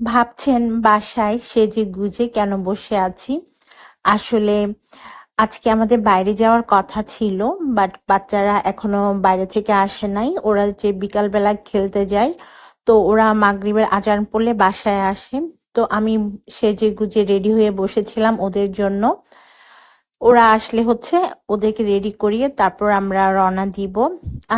ভাবছেন বাসায় সেজে গুজে কেন বসে আছি? আসলে আজকে আমাদের বাইরে যাওয়ার কথা ছিল বাট বাচ্চারা এখনও বাইরে থেকে আসে নাই। ওরা যে বিকালবেলা খেলতে যায়, তো ওরা মাগরিবের আজান পড়লে বাসায় আসে। তো আমি সেজে গুজে রেডি হয়ে বসেছিলাম ওদের জন্য। ওরা আসলে হচ্ছে ওদেরকে রেডি করিয়ে তারপর আমরা রওনা দিব।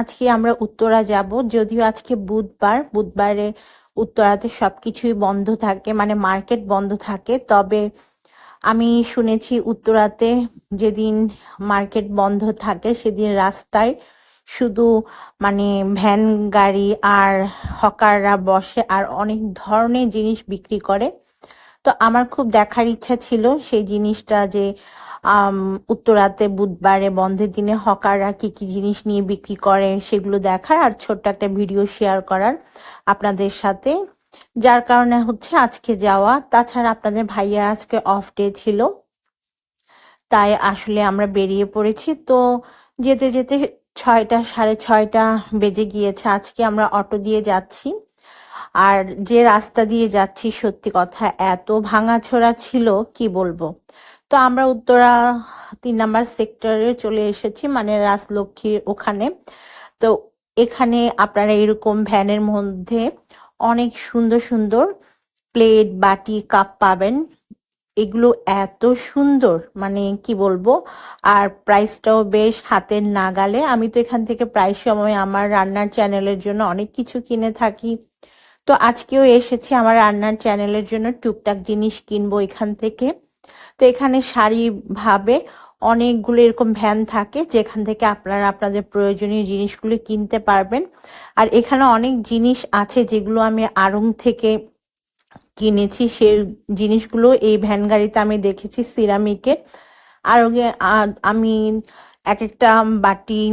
আজকে আমরা উত্তরা যাব, যদিও আজকে বুধবার। বুধবারে উত্তরাতে সব কিছুই বন্ধ থাকে মানে মার্কেট বন্ধ থাকে। তবে আমি শুনেছি উত্তরাতে যেদিন মার্কেট বন্ধ থাকে সেদিন রাস্তায় শুধু মানে ভ্যান গাড়ি আর হকাররা বসে আর অনেক ধরনের জিনিস বিক্রি করে। তো আমার খুব দেখার ইচ্ছা ছিল সেই জিনিসটা যে উত্তরাতে বুধবারে বন্ধের দিনে হকাররা কি কি জিনিস নিয়ে বিক্রি করে সেগুলো দেখার আর ছোট্ট একটা ভিডিও শেয়ার করার আপনাদের সাথে। যার কারণে হচ্ছে আজকে যাওয়া। তাছাড়া আপনাদের ভাইয়া আজকে অফ ডে ছিল। তাই আসলে আমরা বেরিয়ে পড়েছি। তো যেতে যেতে ছয়টা, সাড়ে ছয়টা বেজে গিয়েছে। আজকে আমরা অটো দিয়ে যাচ্ছি। আর যে রাস্তা দিয়ে যাচ্ছি, সত্যি কথা, এত ভাঙাচোরা ছিল, কি বলব? তো আমরা উত্তরা তিন নাম্বার সেক্টরে চলে এসেছি মানে রাজলক্ষ্মীর ওখানে। তো এখানে আপনারা এরকম ভ্যানের মধ্যে অনেক সুন্দর সুন্দর প্লেট, বাটি, কাপ পাবেন। এগুলো এত সুন্দর মানে কি বলব? আর প্রাইসটাও বেশ হাতের নাগালে। আমি তো এখান থেকে প্রায় সময় আমার রান্নার চ্যানেলের জন্য অনেক কিছু কিনে থাকি। তো আজকেও এসেছি আমার রান্নার চ্যানেলের জন্য টুকটাক জিনিস কিনবো এখান থেকে। তো এখানে সারিভাবে অনেকগুলো এরকম ভ্যান থাকে, যেখান থেকে আপনারা আপনাদের প্রয়োজনীয় জিনিসগুলো কিনতে পারবেন। আর এখানে অনেক জিনিস আছে যেগুলো আমি আড়ং থেকে কিনেছি সে জিনিসগুলো এই ভ্যান গাড়িতে আমি দেখেছি সিরামিকের। আর ওগে- আর আমি এক একটা বাটি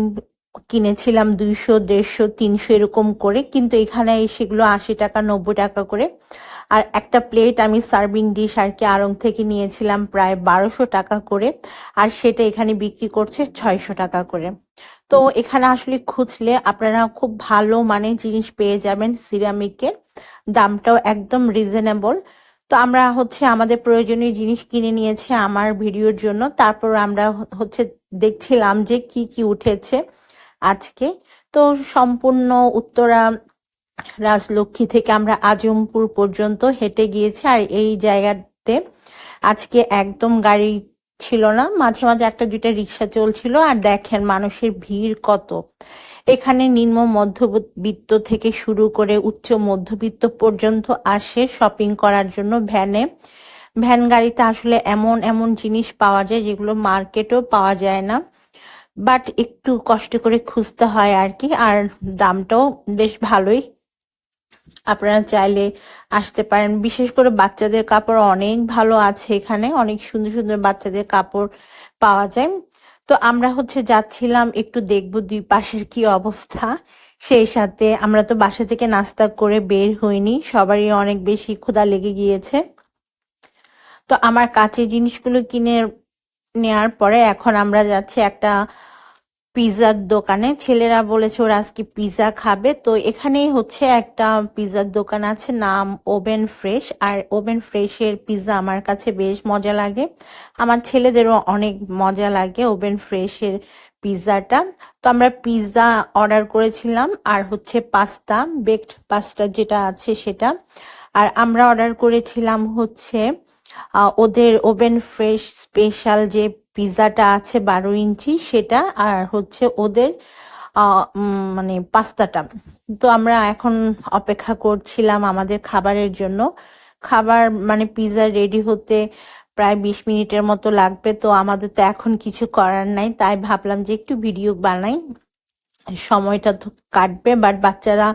কিনেছিলাম দুইশো, দেড়শো, তিনশো এরকম করে, কিন্তু এখানে সেগুলো আশি টাকা, নব্বই টাকা করে। আর একটা প্লেট আমি সার্ভিং ডিশ আর কি আড়ং থেকে নিয়েছিলাম প্রায় বারোশো টাকা করে, আর সেটা এখানে বিক্রি করছে ছয়শো টাকা করে। তো এখানে আসলে খুঁজলে আপনারা খুব ভালো মানের জিনিস পেয়ে যাবেন সিরামিকের দামটাও একদম রিজনেবল তো আমরা হচ্ছে আমাদের প্রয়োজনীয় জিনিস কিনে নিয়েছি আমার ভিডিওর জন্য। তারপর আমরা হচ্ছে দেখছিলাম যে কি কি উঠেছে। আজকে। তো সম্পূর্ণ উত্তরা রাজলক্ষ্মী থেকে আমরা আজমপুর পর্যন্ত হেঁটে গিয়েছি আর এই জায়গাতে আজকে একদম গাড়ি ছিল না। মাঝে মাঝে একটা দুইটা রিক্সা চলছিল আর দেখেন মানুষের ভিড় কত। এখানে নিম্ন মধ্যবিত্ত থেকে শুরু করে উচ্চ মধ্যবিত্ত পর্যন্ত আসে শপিং করার জন্য ভ্যানে ভ্যান গাড়িতে আসলে এমন এমন জিনিস পাওয়া যায় যেগুলো মার্কেটেও পাওয়া যায় না। বাট একটু কষ্ট করে খুঁজতে হয় আর কি আর দামটাও বেশ ভালোই। আপনারা চাইলে আসতে পারেন। বিশেষ করে বাচ্চাদের কাপড় অনেক ভালো আছে এখানে, অনেক সুন্দর সুন্দর বাচ্চাদের কাপড় পাওয়া যায়। তো আমরা হচ্ছে যাচ্ছিলাম একটু দেখব দুই পাশের কি অবস্থা। সেই সাথে আমরা তো বাসা থেকে নাস্তা করে বের হইনি, সবারই অনেক বেশি ক্ষুধা লেগে গিয়েছে। তো আমার কাছে জিনিসগুলো কিনে নেয়ার পরে এখন আমরা যাচ্ছি একটা পিৎজার দোকানে। ছেলেরা বলেছে ওরা আজকে পিৎজা খাবে। তো এখানেই হচ্ছে একটা পিৎজার দোকান আছে, নাম ওভেন ফ্রেশ। আর ওভেন ফ্রেশের পিৎজা আমার কাছে বেশ মজা লাগে। আমার ছেলেদেরও অনেক মজা লাগে ওভেন ফ্রেশের পিৎজাটা তো আমরা পিৎজা অর্ডার করেছিলাম, আর হচ্ছে পাস্তা, বেকড পাস্তা যেটা আছে সেটা। আর আমরা অর্ডার করেছিলাম হচ্ছে ওদের ওভেন ফ্রেশ স্পেশাল যে পিৎজাটা আছে বারো ইঞ্চি, সেটা আর হচ্ছে ওদের মানে পাস্তাটা। তো আমরা এখন অপেক্ষা করছিলাম আমাদের খাবারের জন্য। খাবার মানে পিৎজা রেডি হতে প্রায় বিশ মিনিটের মতো লাগবে, তো আমাদের তো এখন কিছু করার নাই। তাই ভাবলাম যে একটু ভিডিও বানাই। সময়টা তো কাটবে বাট বাচ্চারা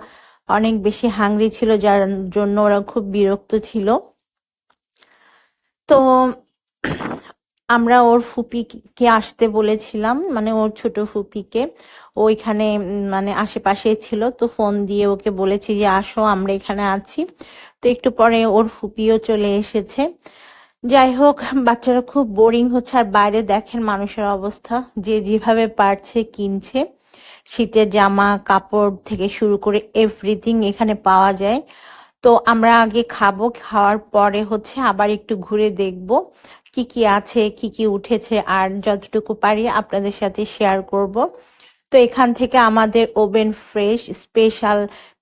অনেক বেশি হাংরি ছিল, যার জন্য ওরা খুব বিরক্ত ছিল। তো আমরা ওর ফুপিকে আসতে বলেছিলাম মানে ওর ছোট ফুপিকে। ওইখানে মানে আশেপাশে ছিল, তো ফোন দিয়ে ওকে বলেছি যে, আসো, আমরা এখানে আছি। তো একটু পরে ওর ফুপিও চলে এসেছে। যাই হোক, বাচ্চারা খুব বোরিং হচ্ছে। আর বাইরে দেখেন মানুষের অবস্থা, যে যেভাবে পারছে, কিনছে। শীতের জামা, কাপড় থেকে শুরু করে এভরিথিং এখানে পাওয়া যায়। তো আমরা আগে খাব, খাওয়ার পরে হচ্ছে আবার একটু ঘুরে দেখব। কি কি আছে, কি কি উঠেছে, আর যতটুকু পারি আপনাদের সাথে শেয়ার করব। তো এখান থেকে আমাদের ওভেন ফ্রেশ স্পেশাল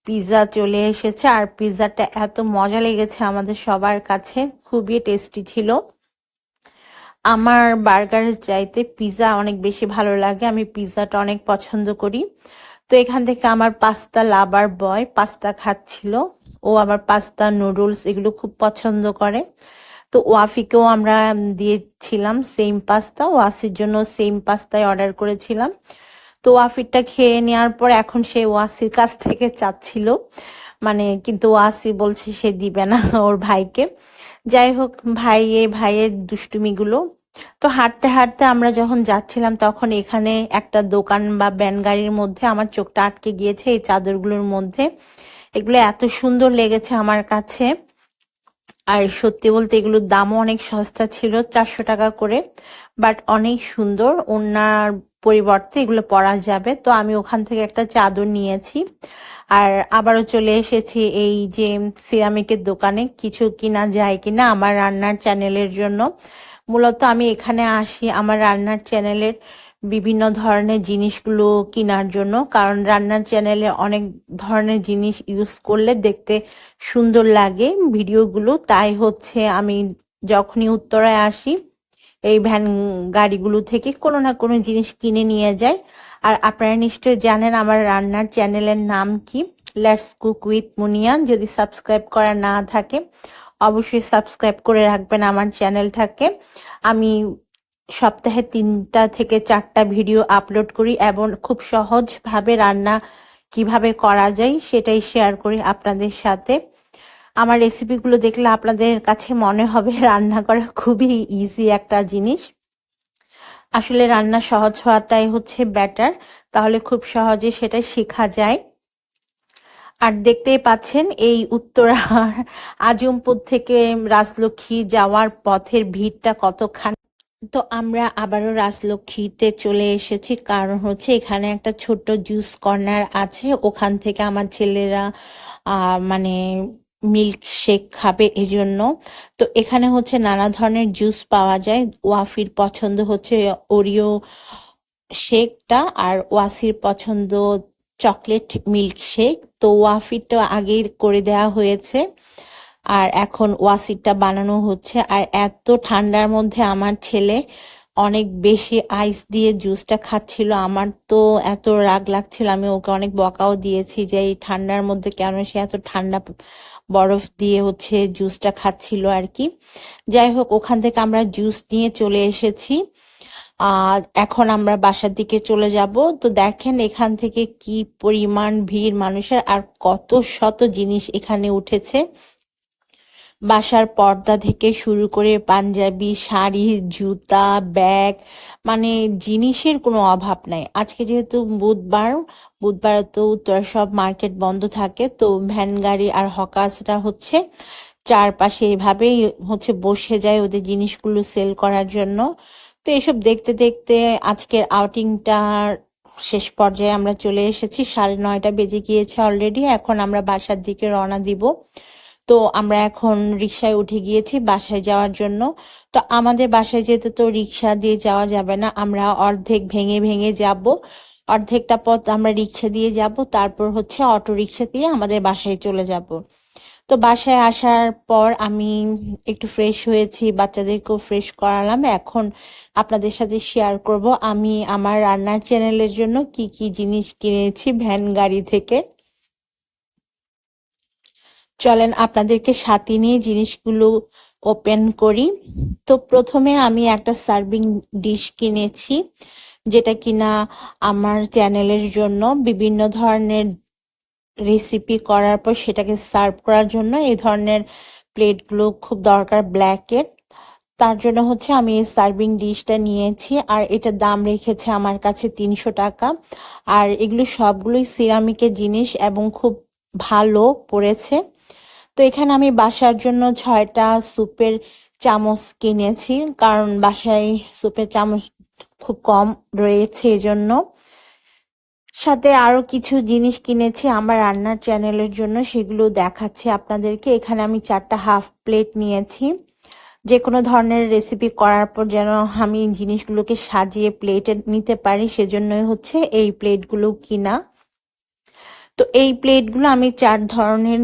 পিৎজা চলে এসেছে। আর পিৎজাটা এত মজা লেগেছে আমাদের সবার কাছে, খুবই টেস্টি ছিল। আমার বার্গারের চাইতে পিৎজা অনেক বেশি ভালো লাগে, আমি পিৎজাটা অনেক পছন্দ করি। তো এখান থেকে আমার পাস্তা লাভার বয় পাস্তা খাচ্ছিল। ও আবার পাস্তা নুডলস এগুলো খুব পছন্দ করে। তো ওয়াফিকেও আমরা দিয়েছিলাম সেম পাস্তা ওয়াসির জন্য সেম পাস্তায় অর্ডার করেছিলাম। তো ওয়াফিরটা খেয়ে নেওয়ার পর এখন সে ওয়াসির কাছ থেকে চাচ্ছিল। মানে কিন্তু ওয়াসি বলছে সে দিবে না ওর ভাইকে। যাই হোক ভাইয়ে ভাইয়ের দুষ্টুমিগুলো। তো হাঁটতে হাঁটতে আমরা যখন যাচ্ছিলাম তখন এখানে একটা দোকান বা ব্যান গাড়ির মধ্যে আমার চোখটা আটকে গিয়েছে এই চাদরগুলোর মধ্যে। এগুলো এত সুন্দর লেগেছে আমার কাছে। আর সত্যি বলতে এগুলোর দামও অনেক সস্তা ছিল, চারশো টাকা করে। বাট অনেক সুন্দর ওনার পরিবর্তে এগুলো পরা যাবে। তো আমি ওখান থেকে একটা চাদর নিয়েছি। আর আবারও চলে এসেছি এই যে সিরামিকের দোকানে। কিছু কিনা যায় কিনা আমার রান্নার চ্যানেলের জন্য। মূলত আমি এখানে আসি আমার রান্নার চ্যানেলের বিভিন্ন ধরনের জিনিসগুলো কেনার জন্য। কারণ রান্নার চ্যানেলে অনেক ধরনের জিনিস ইউজ করলে দেখতে সুন্দর লাগে ভিডিওগুলো। তাই হচ্ছে আমি যখনই উত্তরায় আসি, এই ভ্যান গাড়িগুলো থেকে কোনো না কোনো জিনিস কিনে নিয়ে যায় আর আপনারা নিশ্চয়ই জানেন আমার রান্নার চ্যানেলের নাম কি? লেটস কুক উইথ মুনিয়ান যদি সাবস্ক্রাইব করা না থাকে, অবশ্যই সাবস্ক্রাইব করে রাখবেন আমার চ্যানেলটাকে আমি সপ্তাহে তিনটা থেকে চারটা ভিডিও আপলোড করি এবং খুব সহজভাবে রান্না কীভাবে করা যায় সেটাই শেয়ার করি আপনাদের সাথে। আমার রেসিপিগুলো দেখলে আপনাদের কাছে মনে হবে রান্না করা খুবই ইজি একটা জিনিস। আসলে রান্না সহজ হওয়াটাই হচ্ছে ব্যাটার তাহলে খুব সহজে সেটা শেখা যায়। আর দেখতেই পাচ্ছেন এই উত্তরা, আজমপুর থেকে রাজলক্ষ্মী যাওয়ার পথের ভিড়টা কতখানি তো আমরা আবারও রাজলক্ষ্মীতে চলে এসেছি। কারণ হচ্ছে এখানে একটা ছোট্ট জুস কর্নার আছে। ওখান থেকে আমার ছেলেরা মানে মিল্ক শেক খাবে এজন্য। তো এখানে হচ্ছে নানা ধরনের জুস পাওয়া যায়। ওয়াফির পছন্দ হচ্ছে ওরিও শেকটা আর ওয়াসির পছন্দ চকলেট মিল্ক শেক তো ওয়াফিরটা আগেই করে দেওয়া হয়েছে। আর এখন ওয়াসিরটা বানানো হচ্ছে। আর এত ঠান্ডার মধ্যে আমার ছেলে অনেক বেশি আইস দিয়ে জুসটা খাচ্ছিল। আমার তো এত রাগ লাগছিল, আমি ওকে অনেক বকাও দিয়েছি যে এই ঠান্ডার মধ্যে কেন সে এত ঠান্ডা বরফ দিয়ে হচ্ছে জুসটা খাচ্ছিল আর কি। যাই হোক, ওখান থেকে আমরা জুস নিয়ে চলে এসেছি। আর এখন আমরা বাসার দিকে চলে যাব। তো দেখেন এখান থেকে কি পরিমাণ ভিড় মানুষের, আর কত শত জিনিস এখানে উঠেছে। বাসার পর্দা থেকে শুরু করে পাঞ্জাবি, শাড়ি, জুতা, ব্যাগ মানে জিনিসের কোনো অভাব নাই। আজকে যেহেতু বুধবার বুধবার তো উত্তর সব মার্কেট বন্ধ থাকে, তো ভ্যান গাড়ি আর হকার্সরা হচ্ছে চারপাশে এভাবেই হচ্ছে বসে যায় ওদের জিনিসগুলো সেল করার জন্য। তো এসব দেখতে দেখতে আজকের আউটিংটা শেষ পর্যায়ে আমরা চলে এসেছি। সাড়ে নয়টা বেজে গিয়েছে অলরেডি, এখন আমরা বাসার দিকে রওনা দিব। তো আমরা এখন রিক্সায় উঠে গিয়েছি বাসায় যাওয়ার জন্য। তো আমাদের বাসায় যেতে তো রিক্সা দিয়ে যাওয়া যাবে না, আমরা অর্ধেক ভেঙে ভেঙে যাব। অর্ধেকটা পথ আমরা রিক্সা দিয়ে যাব, তারপর হচ্ছে অটো রিক্সা দিয়ে আমাদের বাসায় চলে যাব। তো বাসায় আসার পর আমি একটু ফ্রেশ হয়েছি, বাচ্চাদেরকেও ফ্রেশ করালাম। এখন আপনাদের সাথে শেয়ার করব আমি আমার রান্নার চ্যানেলের জন্য কি কি জিনিস কিনেছি ভ্যান গাড়ি থেকে। চলেন আপনাদেরকে সাথে নিয়ে জিনিসগুলো ওপেন করি। তো প্রথমে আমি একটা সার্ভিং ডিশ কিনেছি, যেটা কিনা আমার চ্যানেলের জন্য বিভিন্ন ধরনের রেসিপি করার পর সেটাকে সার্ভ করার জন্য এই ধরনের প্লেটগুলো খুব দরকার ব্ল্যাকের তার জন্য হচ্ছে আমি এই সার্ভিং ডিশটা নিয়েছি আর এটার দাম রেখেছে আমার কাছে তিনশো টাকা। আর এগুলো সবগুলোই সিরামিকের জিনিস এবং খুব ভালো পড়েছে। তো এখানে আমি বাসার জন্য ছয়টা স্যুপের চামচ কিনেছি, কারণ বাসায় স্যুপের চামচ খুব কম রয়েছে এজন্য। সাথে আরও কিছু জিনিস কিনেছি আমার রান্নার চ্যানেলের জন্য, সেগুলো দেখাচ্ছি আপনাদেরকে। এখানে আমি চারটা হাফ প্লেট নিয়েছি। যে কোনো ধরনের রেসিপি করার পর যেন আমি জিনিসগুলোকে সাজিয়ে প্লেটে নিতে পারি, সেজন্যই হচ্ছে এই প্লেটগুলো কিনা। তো এই প্লেটগুলো আমি চার ধরনের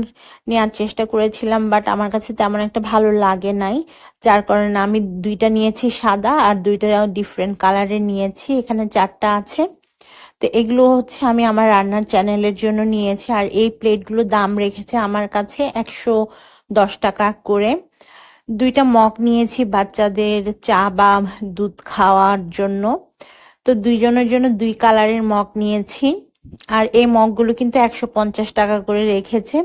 নেওয়ার চেষ্টা করেছিলাম, বাট আমার কাছে তেমন একটা ভালো লাগে নাই। যার কারণে আমি দুইটা নিয়েছি সাদা আর দুইটা ডিফারেন্ট কালারের নিয়েছি, এখানে চারটা আছে। তো এগুলো হচ্ছে আমি আমার রান্নার চ্যানেলের জন্য নিয়েছি, আর এই প্লেটগুলো দাম রেখেছে আমার কাছে একশো দশ টাকা করে। দুইটা মগ নিয়েছি বাচ্চাদের চা বা দুধ খাওয়ার জন্য। তো দুইজনের জন্য দুই কালারের মগ নিয়েছি। আর এই মগগুলো কিন্তু একশো পঞ্চাশ টাকা করে রেখেছে।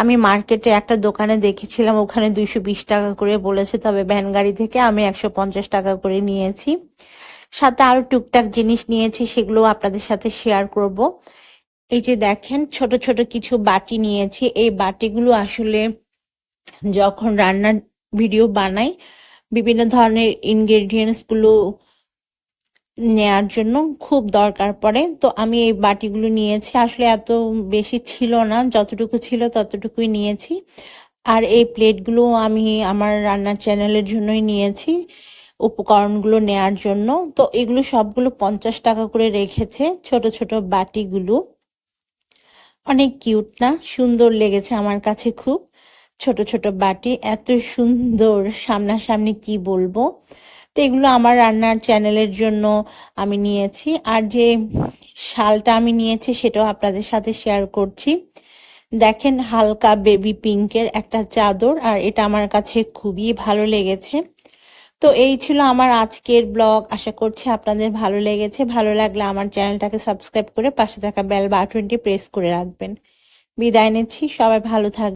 আমি মার্কেটে একটা দোকানে দেখেছিলাম, ওখানে দুইশো বিশ টাকা করে বলেছে, তবে ভ্যান গাড়ি থেকে আমি একশো পঞ্চাশ টাকা করে নিয়েছি। সাথে আরও টুকটাক জিনিস নিয়েছি সেগুলো আপনাদের সাথে শেয়ার করব। এই যে দেখেন, ছোট ছোট কিছু বাটি নিয়েছি। এই বাটিগুলো আসলে যখন রান্নার ভিডিও বানাই, বিভিন্ন ধরনের ইনগ্রেডিয়েন্টসগুলো নেয়ার জন্য খুব দরকার পড়ে। তো আমি এই বাটিগুলো নিয়েছি। আসলে এত বেশি ছিল না। যতটুকু ছিল ততটুকুই নিয়েছি। আর এই প্লেটগুলো আমি আমার রান্নার চ্যানেলের জন্যই নিয়েছি উপকরণগুলো নেয়ার জন্য। তো এগুলো সবগুলো পঞ্চাশ টাকা করে রেখেছে ছোট ছোট বাটিগুলো। অনেক কিউট না? সুন্দর লেগেছে আমার কাছে খুব। ছোট ছোট বাটি। এত সুন্দর সামনাসামনি কি বলব? তো এগুলো আমার রান্নার চ্যানেলের জন্য আমি নিয়েছি। আর যে শালটা আমি নিয়েছি সেটাও আপনাদের সাথে শেয়ার করছি। দেখেন হালকা বেবি পিঙ্কের একটা চাদর, আর এটা আমার কাছে খুবই ভালো লেগেছে। তো এই ছিল আমার আজকের ব্লগ। আশা করছি আপনাদের ভালো লেগেছে। ভালো লাগলে আমার চ্যানেলটাকে সাবস্ক্রাইব করে পাশে থাকা বেল বাটনটি প্রেস করে রাখবেন। বিদায় নিচ্ছি। সবাই ভালো থাকবেন